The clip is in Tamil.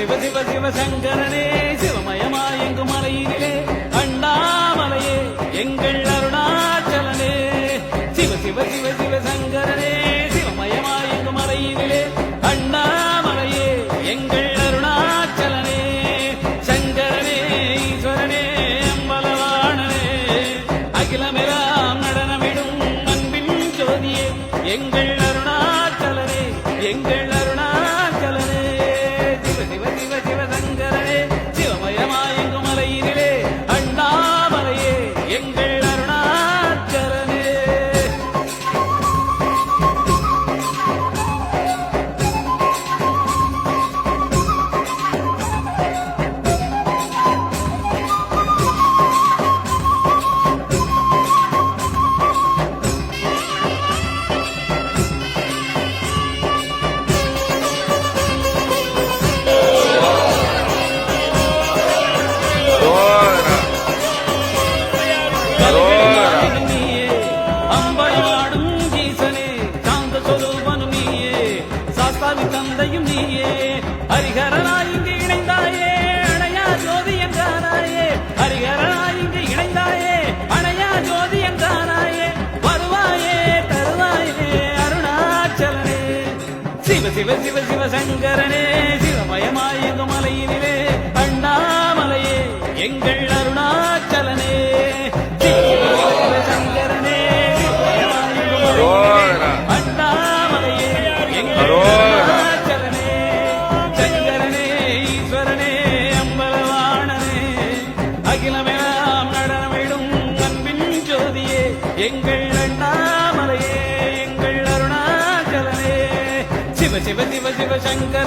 சிவ சிவ சிவ சங்கரனே சிவமயமாயெங்கும் மலையினிலே அண்ணாமலையே எங்கள் அருணாச்சலனே. சிவ சிவ சிவ சிவ சங்கரனே எங்கு மலையினிலே அண்ணாமலையே எங்கள் அருணாச்சலனே. சங்கரனே ஈஸ்வரனே அம்பலவாணனே. அகிலமெல்லாம் நடனமிடும் அன்பின் ஜோதியே எங்கள் அருணாச்சலனே எங்கள் சாஸ்தாவின் தந்தையும் நீயே. ஹரிஹரனாய் இங்கு இணைந்தாயே. அணையா ஜோதி என்றானாயே ஹரிஹரனாய் இங்கு இணைந்தாயே. அணையா ஜோதி என்றானாயே வருவாயே தருவாயே அருணாச்சலனே. சிவ சிவ சிவ சிவ சங்கரனே சிவமயமாய் எங்கு மலையினிலே எங்கள் அண்ணாமலையே எங்கள் அருணாச்சலனே. சிவ சிவ சிவ சிவ சங்கரனே